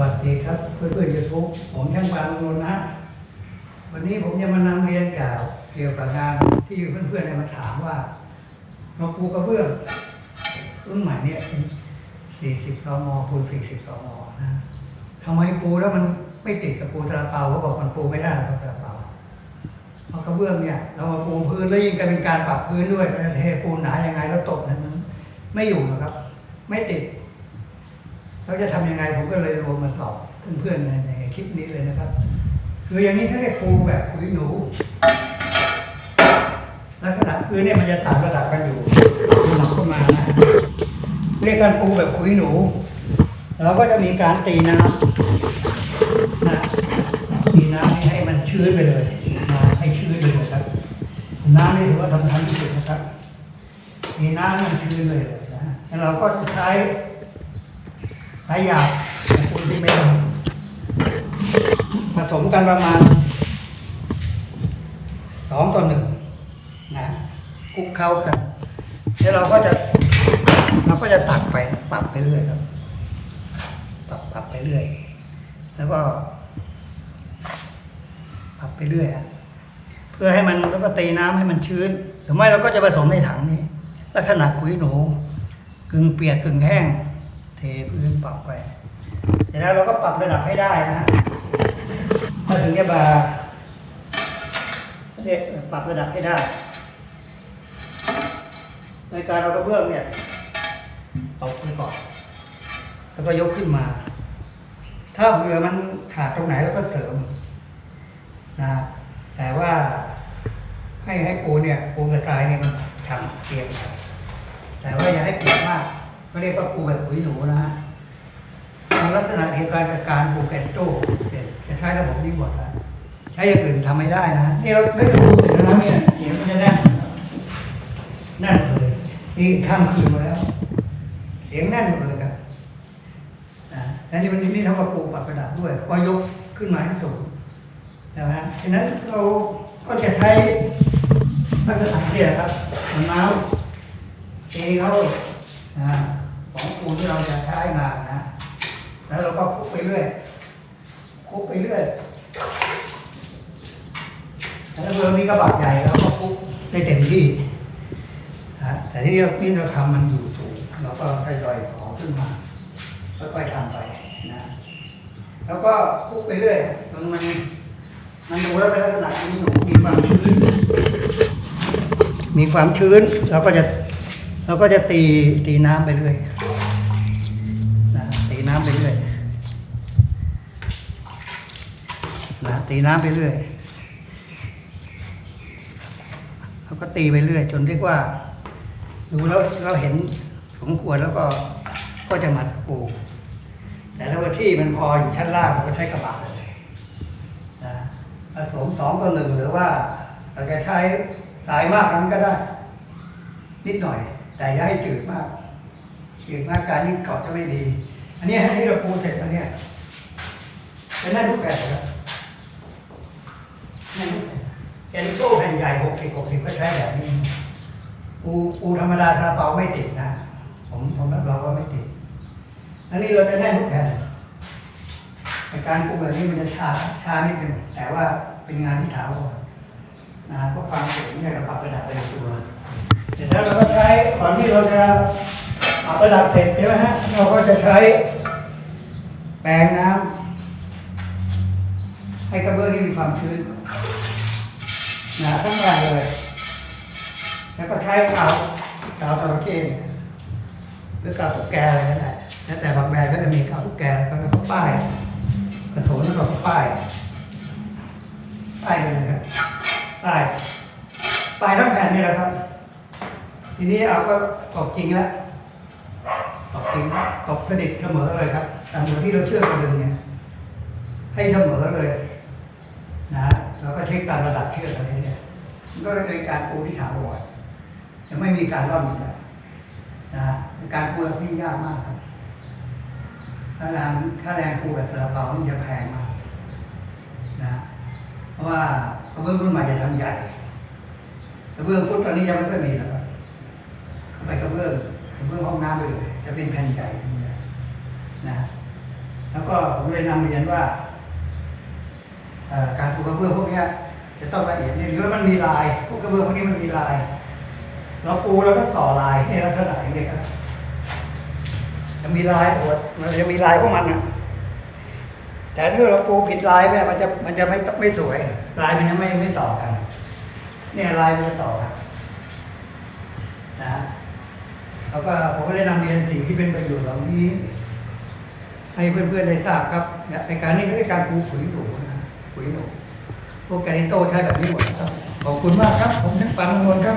วัสดีครับเพื่อนเพื่อนยูทูบผมช่างปานนนนะวันนี้ผมจะมานำเรียนกล่าวเกี่ยวกับงานที่เพื่อนๆได้มาถามว่ามาปูกระเบื้องรุ่นใหม่เนี่ย40ซมคูณ40ซมนะทำไมปูแล้วมันไม่ติดกับปูซาลาเปาเขาบอกมันปูไม่ได้กับซาลาเปาเพราะกระเบื้องเนี่ยเรามาปูพื้นแล้วยิ่งกันเป็นการปรับพื้นด้วยเทปูหนายังไงแล้วตกนี่ยมันไม่อยู่นะครับ ไม่ติด เราจะทำยังไงผมก็เลยรวมมาสอบเพื่อนๆในในคลิปนี้เลยนะครับ คืออย่างนี้ถ้าเรียกปูแบบคุยหนู ลักษณะพื้นเนี่ยมันจะต่างระดับกันอยู่หนักขึ้นมานะเรียกกันปูแบบคุยหนู เราก็จะมีการตีน้ำนะตีน้ำให้มันชื้นไปเลยนะให้ชื้นไปเลยครับ น้ำนี่ถือว่าสำคัญที่สุดนะครับตีน้ำมันชื้นเลยนะแล้วเราก็จะใช้ หลายอย่างคุณที่ไม่ทำผสมกันประมาณสองต่อหนึ่งนะคลุกเข้ากันแล้วเราก็จะเราก็จะตักไปปรับไปเรื่อยครับปรับปรับไปเรื่อย แล้วก็ปรับไปเรื่อยเพื่อให้มันแล้วก็ตีน้ำให้มันชื้น หรือไม่เราก็จะผสมในถังนี้ ลักษณะขุยหนูกึ่งเปียกกึ่งแห้ง เทพื้นปรับไปเสร็จแล้วเราก็ปรับระดับให้ได้นะฮะถ้าถึงจะมาเรียกปรับระดับให้ได้ ในการเรากระเบื้องเนี่ยตกไปก่อน แล้วก็ยกขึ้นมา ถ้าเผื่อมันขาดตรงไหนเราก็เสริมนะแต่ว่าให้ให้ปูเนี่ยปูกระทรายเนี่ยมันฉ่ำเปียกหน่อยแต่ว่าอย่าให้เปียกมาก ก็เรียกว่าปูแบบปุ๋ยหนูนะฮะมีลักษณะเดียวกันกับการปูแกนโต้เสร็จจะใช้ระบบนี้หมดแล้วใช้อย่างอื่นทำไม่ได้นะนี่เราได้ปูเสร็จแล้วนะเนี่ยเสียงมันจะแน่นแน่นหมดเลยนี่ข้ามคืนมาแล้ว เสียงแน่นหมดเลยครับนะแล้วนี่มันนี่เท่ากับปูปรับระดับด้วยว่ายกขึ้นมาให้สูงใช่ไหมฮะฉะนั้นเราก็จะใช้ลักษณะเนี่ยครับมือนน้ำเทเขานะ ของปูที่เราจะใช้งานนะ แล้วเราก็คลุกไปเรื่อยคลุกไปเรื่อยแล้วถ้าเรามีกระบะใหญ่เราก็คลุกได้เต็มที่นะแต่ที่นี่เรานี่เราทำมันอยู่สูงเราก็ทยอยขอขึ้นมาค่อยๆทำไปนะ แล้วก็คลุกไปเรื่อยจนมันมันดูแล้วเป็นลักษณะที่หนูมีความชื้นมีความชื้นเราก็จะเราก็จะตีตีน้ำไปเรื่อย นะตีน้ำไปเรื่อยนะตีน้ำไปเรื่อยเราก็ตีไปเรื่อย จนเรียกว่าดูแล้วเราเห็นสมควรแล้วก็ก็จะมัดปูแต่ถ้าว่าที่มันพออยู่ชั้นล่างเราก็ใช้กระบะเลยนะผสมสองต่อหนึ่งหรือว่าเราจะใช้สายมากนั้นก็ได้ นิดหน่อย แต่อย่าให้จืดมากจืดมากการยิ่งเกาะจะไม่ดี อันนี้ให้เราปูเสร็จแล้วเนี่ยเป็นหน้าลูกแผ่ครับหน้าลูกแผ่นแกนโต้แผ่นใหญ่หกสิบหกสิบก็ใช้แบบนี้ปูปูธรรมดาซาเปาไม่ติดนะ ผมผมรับรองว่าไม่ติดอันนี้เราจะแน่นทุกแผ่นแต่การปรุงแบบนี้มันจะช้าช้านิดหนึ่งแต่ว่าเป็นงานที่ถาวรนะเพราะความเก่งเนี่ยเราปรับระดับไปตัวเสร็จแล้วเราก็ใช้ก่อนที่เราจะปรับระดับเสร็จใช่ไหมฮะเราก็จะใช้ แปรงน้ำให้กระเบื้องที่มีความชื้นหนะทั้งแรงเลย แล้วก็ใช้กาวกาวตะเกียเนี่ยหรือกาวตุ๊กแกอะไรก็ได้แล้วแต่บางแบรนด์ก็จะมีกาวตุ๊กแกแล้วก็แล้วก็ป้าย กระโถนแล้วก็ป้ายป้ายเลยครับป้ายป้ายทั้งแผ่นนี่แหละครับ ทีนี้เอาก็ตอกจริงแล้ว ตอกจริงตกสนิทเสมอเลยครับตามที่เราเชื่อกระดึงเนี่ย ให้เสมอเลยนะแล้วก็เช็คตามระดับเชื่ออะไรเนี่ยมันก็เป็นการปูที่ถาวรจะไม่มีการร่อนอีกแล้วนะการปูแบบนี้ยากมากครับค่าแรงค่าแรงปูแบบซาลาเปานี่จะแพงมากนะเพราะว่ากระเบื้องรุ่นใหม่จะทำใหญ่กระเบื้องฟุตตอนนี้ยังไม่ค่อยมีแล้วครับไปกระเบื้องกระเบื้องห้องน้ำไปเลย จะเป็นแผ่นใหญ่แผ่นใหญ่นะแล้วก็ผมเลยนำเรียนว่าการปูกระเบื้องพวกนี้จะต้องละเอียดนิดแล้วมันมีลายพวกกระเบื้องพวกนี้มันมีลาย เราปูเราต้องต่อลายในลักษณะอย่างนี้ครับจะมีลายอดมันจะมีลายพวกมันนะแต่ถ้าเราปูผิดลายเนี่มันจะมันจะไม่ไม่สวย ลายมันจะไม่ไม่ต่อกัน เนี่ยลายมันจะต่อกันนะ แล้วก็ผมก็ได้นำเรียนสิ่งที่เป็นประโยชน์เหล่านี้ ให้เพื่อนๆได้ทราบครับเนี่ยในการนี้เขาเรียการปูขุยหนูนะขุยหนูพวกแกนิโตใช้แบบนี้หมดครับขอบคุณมากครับ ผมทั้งปันนท์ครับ